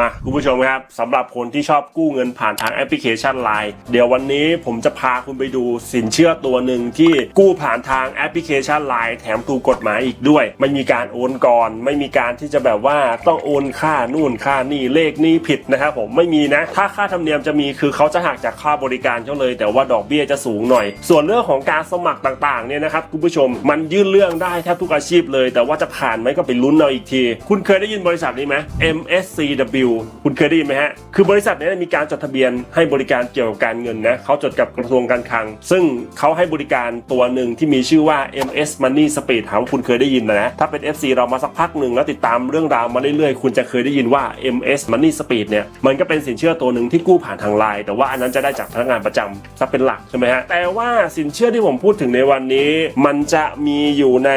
มาคุณผู้ชมครับสำหรับคนที่ชอบกู้เงินผ่านทางแอปพลิเคชัน Line เดี๋ยววันนี้ผมจะพาคุณไปดูสินเชื่อตัวหนึ่งที่กู้ผ่านทางแอปพลิเคชัน Line แถมถูกกฎหมายอีกด้วย ไม่มีการโอนก่อน ไม่มีการที่จะแบบว่าต้องโอนค่านู่นค่านี่เลขนี่ผิดนะครับผมไม่มีนะ ถ้าค่าธรรมเนียมจะมีคือเขาจะหักจากค่าบริการเขาเลย แต่ว่าดอกเบี้ยจะสูงหน่อย ส่วนเรื่องของการสมัครต่างๆเนี่ยนะครับคุณผู้ชมมันยื่นเรื่องได้แทบทุกอาชีพเลย แต่ว่าจะผ่านไหมก็ไปลุ้นเอาอีกที คุณเคยได้ยินบริษัทนี้ไหม MSCW คุณเคยได้ยินไหมฮะ คือบริษัทนี้มีการจดทะเบียนให้บริการเกี่ยวกับการเงินนะเขาจดกับกระทรวงการคลัง ซึ่งเขาให้บริการตัวหนึ่งที่มีชื่อว่า MS Money Speed ถามว่าคุณเคยได้ยินนะถ้าเป็น FC เรามาสักพักหนึ่งแล้วติดตามเรื่องราวมาเรื่อยๆ คุณจะเคยได้ยินว่า MS Money Speed เนี่ยมันก็เป็นสินเชื่อตัวหนึ่งที่กู้ผ่านทางไลน์แต่ว่าอันนั้นจะได้จากพนักงานประจำซะเป็นหลักใช่ไหมฮะแต่ว่าสินเชื่อที่ผมพูดถึงในวันนี้ มันจะมีอยู่ใน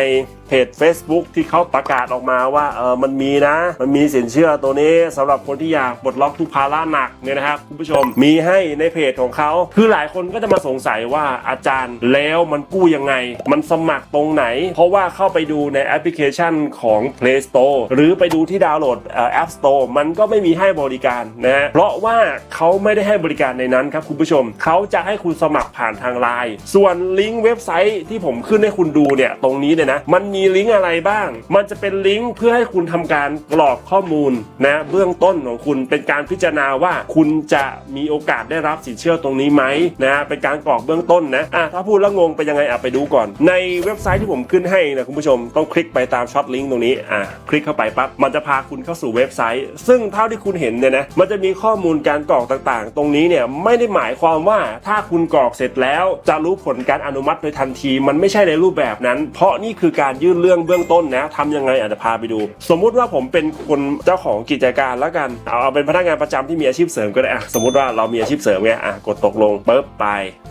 เพจ Facebook ที่เขาประกาศออกมาว่าเออมันมีนะ มันมีสินเชื่อตัวนี้สำหรับคนที่อยากปลดล็อกทุกภาระหนักเนี่ยนะครับคุณผู้ชมมีให้ในเพจของเขาคือหลายคนก็จะมาสงสัยว่าอาจารย์แล้วมันกู้ยังไง มันสมัครตรงไหน เพราะว่าเข้าไปดูในแอปพลิเคชันของ Play Store หรือไปดูที่ดาวน์โหลดเอ่อ App Store มันก็ไม่มีให้บริการนะฮะเพราะว่าเขาไม่ได้ให้บริการในนั้นครับคุณผู้ชมเขาจะให้คุณสมัครผ่านทางไลน์ส่วนลิงก์เว็บไซต์ที่ผมขึ้นให้คุณดูเนี่ยตรงนี้เนี่ยนะมันมีีลิงก์อะไรบ้าง มันจะเป็นลิงก์เพื่อให้คุณทำการกรอกข้อมูลนะเบื้องต้นของคุณเป็นการพิจารณาว่าคุณจะมีโอกาสได้รับสินเชื่อตรงนี้ไหมนะเป็นการกรอกเบื้องต้นนะอะถ้าพูดแล้วงงไปยังไงอะไปดูก่อน ในเว็บไซต์ที่ผมขึ้นให้นะคุณผู้ชมต้องคลิกไปตามช็อตลิงก์ตรงนี้อะคลิกเข้าไปปั๊บมันจะพาคุณเข้าสู่เว็บไซต์ ซึ่งเท่าที่คุณเห็นเนี่ยนะมันจะมีข้อมูลการกรอกต่างๆ ตรงนี้เนี่ยไม่ได้หมายความว่าถ้าคุณกรอกเสร็จแล้ว จะรู้ผลการอนุมัติโดยทันที มันไม่ใช่ในรูปแบบนั้น เพราะนี่คือการยืนเรื่องเบื้องต้นนะทำยังไงอาจจะพาไปดู สมมุติว่าผมเป็นคนเจ้าของกิจการแล้วกันเอาเอาเป็นพนักงานประจำที่มีอาชีพเสริมก็ได้อะสมมติว่าเรามีอาชีพเสริมไงอะกดตกลงปุ๊บไป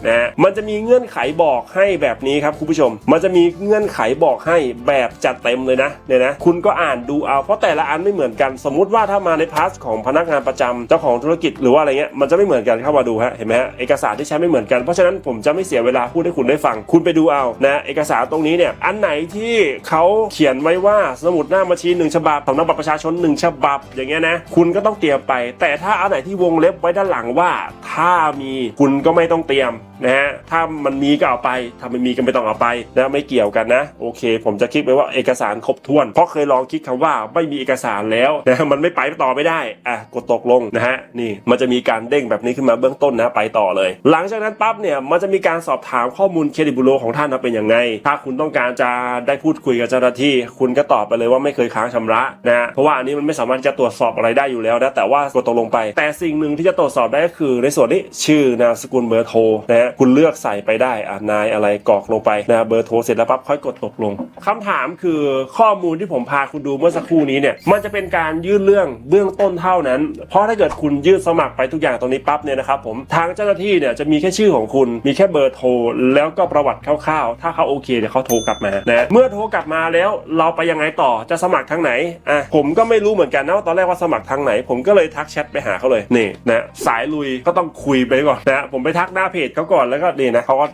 นะฮะมันจะมีเงื่อนไขบอกให้แบบนี้ครับคุณผู้ชม มันจะมีเงื่อนไขบอกให้แบบจัดเต็มเลยนะเนี่ยนะคุณก็อ่านดูเอาเพราะแต่ละอันไม่เหมือนกัน สมมุติว่าถ้ามาในพาร์ทของพนักงานประจำเจ้าของธุรกิจหรือว่าอะไรเงี้ยมันจะไม่เหมือนกันเข้ามาดูฮะเห็นไหมฮะเอกสารที่ใช้ไม่เหมือนกันเพราะฉะนั้นผมจะไม่เสียเวลาพูดให้คุณได้ฟัง คุณไปดูเอานะเอกสารตรงนี้เนี่ยอันไหนที่เขาเขียนไว้ว่าสมุดหน้าบัญชีหนึ่งฉบับสำเนาบัตรประชาชนหนึ่งฉบับ อย่างเงี้ยนะคุณก็ต้องเตรียมไป แต่ถ้าอันไหนที่วงเล็บไว้ด้านหลังว่า ถ้ามีคุณก็ไม่ต้องเตรียมนะฮะถ้ามันมีก็เอาไปถ้าไม่มีก็ไม่ต้องเอาไปนะไม่เกี่ยวกันนะ โอเค ผมจะคลิกไปว่าเอกสารครบถ้วน เพราะเคยลองคลิกคำว่าไม่มีเอกสารแล้วนะมันไม่ไปต่อไม่ได้อะกดตกลงนะฮะนี่มันจะมีการเด้งแบบนี้ขึ้นมาเบื้องต้นนะไปต่อเลย หลังจากนั้นปั๊บเนี่ยมันจะมีการสอบถามข้อมูลเครดิตบูโรของท่านเป็นยังไง ถ้าคุณต้องการจะได้พูดคุยกับเจ้าหน้าที่ คุณก็ตอบไปเลยว่าไม่เคยค้างชำระนะฮะเพราะว่าอันนี้มันไม่สามารถจะตรวจสอบอะไรได้อยู่แล้วนะแต่ว่ากดตกลงไป แต่สิ่งหนึ่งที่จะตรวจสอบได้ก็คือ ในส่วนนี้ชื่อนามสกุลเบอร์โทรนะฮะคุณเลือกใส่ไปได้อ่านายอะไรกรอกลงไปนะเบอร์โทรเสร็จแล้วปั๊บค่อยกดตกลงคำถามคือข้อมูลที่ผมพาคุณดูเมื่อสักครู่นี้เนี่ยมันจะเป็นการยื่นเรื่องเบื้องต้นเท่านั้น เพราะถ้าเกิดคุณยื่นสมัครไปทุกอย่างตรงนี้ปั๊บเนี่ยนะครับผมทางเจ้าหน้าที่เนี่ยจะมีแค่ชื่อของคุณมีแค่เบอร์โทรแล้วก็ประวัติคร่าวๆ ถ้าเขาโอเคเดี๋ยวเขาโทรกลับมานะเมื่อโทรกลับมาแล้ว เราไปยังไงต่อจะสมัครทางไหนอะผมก็ไม่รู้เหมือนกันนะว่าตอนแรกว่าสมัครทางไหน ผมก็เลยทักแชทไปหาเขาเลยนี่นะสายลุยก็ต้องคุยไปก่อนนะผมไปทักหน้าเพจเขาก่อนแล้วก็นี่นะเขาก็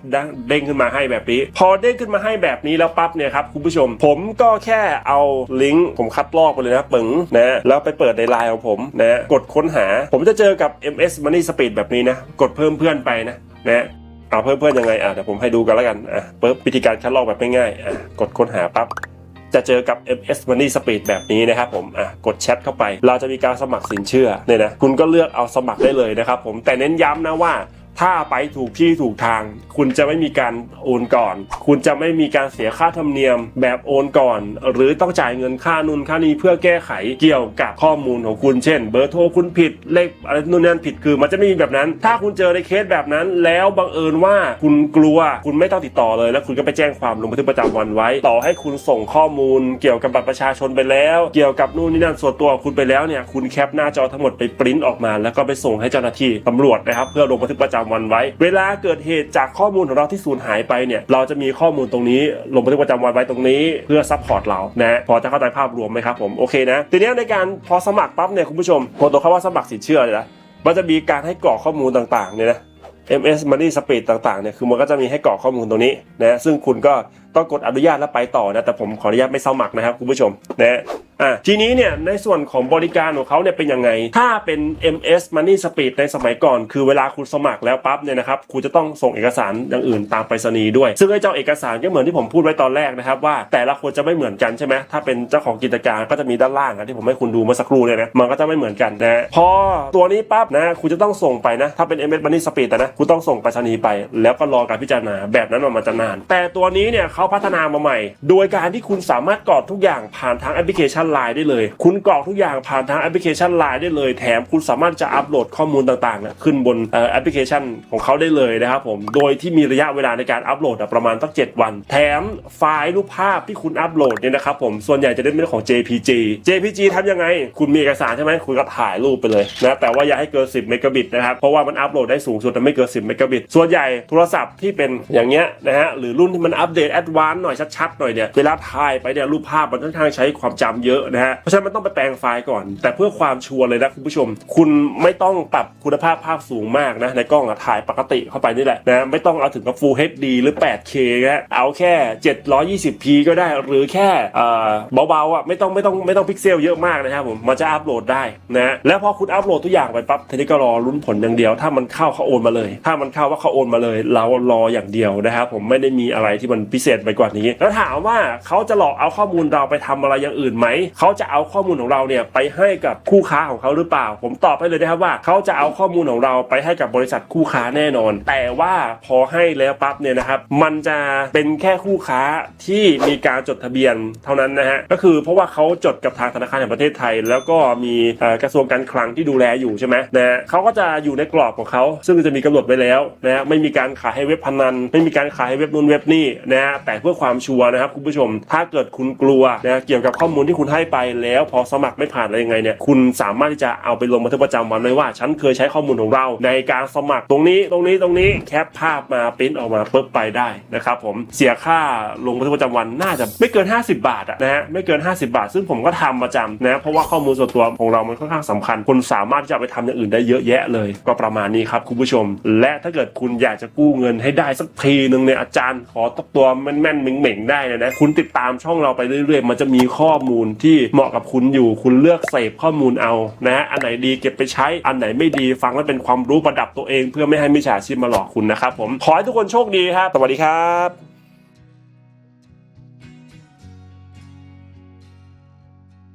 เด้งขึ้นมาให้แบบนี้ พอเด้งขึ้นมาให้แบบนี้แล้วปั๊บเนี่ยครับคุณผู้ชม ผมก็แค่เอาลิงก์ผมคัดลอกไปเลยนะปึ๋งนะแล้วไปเปิดในไลน์ของผมนะกดค้นหา ผมจะเจอกับ MS Money Speed แบบนี้นะ กดเพิ่มเพื่อนไปนะนะ เอาเพิ่มเพื่อนยังไงอะเดี๋ยวผมให้ดูกันแล้วกันอะปิ๊บวิธีการคัดลอกแบบง่ายๆอะกดค้นหาปั๊บจะเจอกับ MS Money Speed แบบนี้นะครับผม อะ กดแชทเข้าไป เราจะมีการสมัครสินเชื่อเนี่ยนะ คุณก็เลือกเอาสมัครได้เลยนะครับผม แต่เน้นย้ำนะว่า ถ้าไปถูกที่ถูกทาง คุณจะไม่มีการโอนก่อน คุณจะไม่มีการเสียค่าธรรมเนียมแบบโอนก่อน หรือต้องจ่ายเงินค่านุนค่านี้เพื่อแก้ไขเกี่ยวกับข้อมูลของคุณเช่น เบอร์โทรคุณผิดเลขอะไรนู่นนั่นผิดคือ มันจะไม่มีแบบนั้น ถ้าคุณเจอในเคสแบบนั้น แล้วบังเอิญว่าคุณกลัวคุณไม่ต้องติดต่อเลย แล้วคุณก็ไปแจ้งความลงบันทึกประจำวันไว้ ต่อให้คุณส่งข้อมูล เกี่ยวกับบัตรประชาชนไปแล้ว เกี่ยวกับนู่นนี่นั่นส่วนตัวของคุณไปแล้วเนี่ยคุณแคปหน้าจอทั้งหมดไปปริ้นออกมา แล้วก็ไปส่งให้เจ้าหน้าที่ตำรวจนะครับเพื่อลงบันทึกประจวันไว้ เวลาเกิดเหตุจากข้อมูลของเราที่สูญหายไปเนี่ยเราจะมีข้อมูลตรงนี้ลงบันทึกประจำวันไว้ตรงนี้เพื่อซัพพอร์ตเรานะพอจะเข้าใจภาพรวมไหมครับผมโอเคนะทีนี้ในการพอสมัครปั๊บเนี่ยคุณผู้ชมพอตัวคำว่าสมัครสินเชื่อเลยนะมันจะมีการให้กรอกข้อมูลต่างๆเนี่ยนะ MS Money Speed ต่างๆเนี่ยคือมันก็จะมีให้กรอกข้อมูลตรงนี้นะซึ่งคุณก็ต้องกดอนุญาตแล้วไปต่อนะแต่ผมขออนุญาตไม่สมัครนะครับคุณผู้ชมนะ อะทีนี้เนี่ยในส่วนของบริการของเขาเนี่ยเป็นยังไง ถ้าเป็น MS Money Speed ในสมัยก่อน คือเวลาคุณสมัครแล้วปั๊บเนี่ยนะครับคุณจะต้องส่งเอกสารอย่างอื่นตามไปรษณีย์ด้วย ซึ่งไอ้เจ้าเอกสารก็เหมือนที่ผมพูดไว้ตอนแรกนะครับว่าแต่ละคนจะไม่เหมือนกันใช่ไหมถ้าเป็นเจ้าของกิจการก็จะมีด้านล่างอะที่ผมให้คุณดูเมื่อสักครู่เนี่ยนะมันก็จะไม่เหมือนกันนะพอตัวนี้ปั๊บนะคุณจะต้องส่งไปนะถ้าเป็น MS Money Speed นะคุณต้องส่งไปรษณีย์ไป แล้วก็รอการพิจารณาแบบนั้นมันจะนาน แต่ตัวนี้เนี่ยเขาพัฒนามาใหม่ โดยการที่คุณสามารถกรอกทุกอย่างผ่านทางแอปพลิเคชัน Line ได้เลย คุณกรอกทุกอย่างผ่านทางแอปพลิเคชัน Line ได้เลย แถมคุณสามารถจะอัปโหลดข้อมูลต่างๆเนี่ยขึ้นบนแอปพลิเคชันของเขาได้เลยนะครับผม โดยที่มีระยะเวลาในการอัปโหลดประมาณตั้ง 7 วัน แถมไฟล์รูปภาพที่คุณอัปโหลดเนี่ยนะครับผม ส่วนใหญ่จะได้เป็นของ JPG JPG ทำยังไง คุณมีเอกสารใช่ไหมคุณก็ถ่ายรูปไปเลยนะ แต่ว่าอย่าให้เกิน 10 เมกะบิตนะครับ เพราะว่ามันอัปโหลดได้สูงสุดแต่ไม่เกิน 10 เมกะบิต ส่วนใหญ่โทรศัพท์ที่เป็นอย่างเงี้ยนะฮะ หรือรุ่นที่มันอัปเดตแอดวานซ์หน่อยชัดๆหน่อยเนี่ย เวลาถ่ายไปเนี่ยรูปภาพมันค่อนข้างใช้ความจำเยอะนะฮะเพราะฉะนั้นมันต้องไปแปลงไฟล์ก่อน แต่เพื่อความชัวร์เลยนะคุณผู้ชม คุณไม่ต้องปรับคุณภาพภาพสูงมากนะในกล้องอะถ่ายปกติเข้าไปนี่แหละนะไม่ต้องเอาถึงกับ Full HD หรือ 8K นะเอาแค่ 720p ก็ได้หรือแค่เบาๆอะไม่ต้องไม่ต้องไม่ต้องพิกเซลเยอะมากนะครับผมมันจะอัปโหลดได้นะแล้วพอคุณอัปโหลดทุกอย่างไปปั๊บทีนี้ก็รอลุ้นผลอย่างเดียว ถ้ามันเข้าเขาโอนมาเลย ถ้ามันเข้าว่าเขาโอนมาเลย เรารออย่างเดียวนะครับผมไม่ได้มีอะไรที่มันพิเศษไปกว่านี้ แล้วถามว่าเขาจะหลอกเอาข้อมูลเราไปทำอะไรอย่างอื่นไหมเขาจะเอาข้อมูลของเราเนี่ยไปให้กับคู่ค้าของเขาหรือเปล่า ผมตอบให้เลยนะครับว่าเขาจะเอาข้อมูลของเราไปให้กับบริษัทคู่ค้าแน่นอน แต่ว่าพอให้แล้วปั๊บเนี่ยนะครับมันจะเป็นแค่คู่ค้าที่มีการจดทะเบียนเท่านั้นนะฮะก็คือเพราะว่าเขาจดกับทางธนาคารแห่งประเทศไทย แล้วก็มีกระทรวงการคลังที่ดูแลอยู่ใช่ไหมนะฮะเขาก็จะอยู่ในกรอบของเขาซึ่งจะมีกำหนดไว้แล้วนะฮะไม่มีการขายให้เว็บพนัน ไม่มีการขายให้เว็บนู้นเว็บนี่นะฮะแต่เพื่อความชัวร์นะครับคุณผู้ชม ถ้าเกิดคุณกลัวนะเกี่ยวกับข้อมูลที่คุณให้ไปแล้วพอสมัครไม่ผ่านอะไรยังไงเนี่ยคุณสามารถที่จะเอาไปลงบันทึกประจำวันไว้ว่า ฉันเคยใช้ข้อมูลของเรา ในการสมัครตรงนี้ตรงนี้ตรงนี้แคปภาพมาปริ้นออกมาปุ๊บไปได้นะครับผมเสียค่าลงบันทึกประจำวันน่าจะไม่เกิน 50 บาทอะนะฮะไม่เกิน 50 บาท ซึ่งผมก็ทำประจำนะเพราะว่าข้อมูลส่วนตัวของเรามันค่อนข้างสำคัญคุณสามารถที่จะไปทำอย่างอื่นได้เยอะแยะเลย ก็ประมาณนี้ครับคุณผู้ชม และถ้าเกิดคุณอยากจะกู้เงินให้ได้สักทีหนึ่งเนี่ยอาจารย์ขอตัวแม่นๆเหม่งๆได้เลยนะคุณติดตามช่องเราไปเรื่อยๆ มันจะมีข้อมูลที่เหมาะกับคุณอยู่ คุณเลือกเสพข้อมูลเอานะฮะอันไหนดีเก็บไปใช้อันไหนไม่ดีฟังแล้วเป็นความรู้ประดับตัวเอง เพื่อไม่ให้มิจฉาชีพมาหลอกคุณนะครับผมขอให้ทุกคนโชคดีครับสวัสดีครับ